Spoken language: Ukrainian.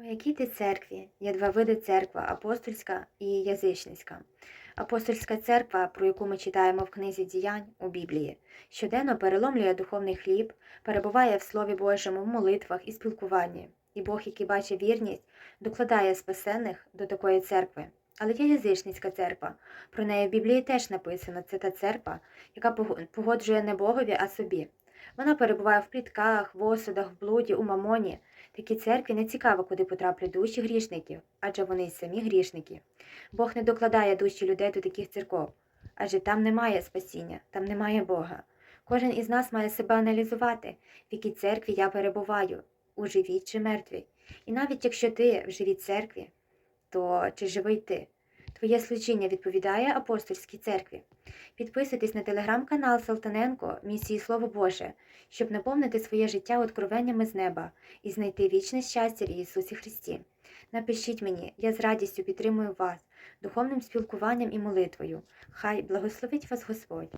У якій ти церкві є два види церква апостольська і язичницька. Апостольська церква, про яку ми читаємо в книзі діянь у Біблії, щоденно переломлює духовний хліб, перебуває в Слові Божому в молитвах і спілкуванні, і Бог, який бачить вірність, докладає спасених до такої церкви. Але є язичницька церква. Про неї в Біблії теж написано це та церква, яка погоджує не Богові, а собі. Вона перебуває в плітках, в осудах, в блуді, у мамоні. Такій церкві не цікаво, куди потраплять душі грішників, адже вони й самі грішники. Бог не докладає душі людей до таких церков, адже там немає спасіння, там немає Бога. Кожен із нас має себе аналізувати, в якій церкві я перебуваю, у живій чи мертвій. І навіть якщо ти в живій церкві, то чи живий ти? Твоє служіння відповідає апостольській церкві. Підписуйтесь на телеграм-канал Салтаненко Місії Слово Боже, щоб наповнити своє життя откровеннями з неба і знайти вічне щастя в Ісусі Христі. Напишіть мені, я з радістю підтримую вас, духовним спілкуванням і молитвою. Хай благословить вас Господь.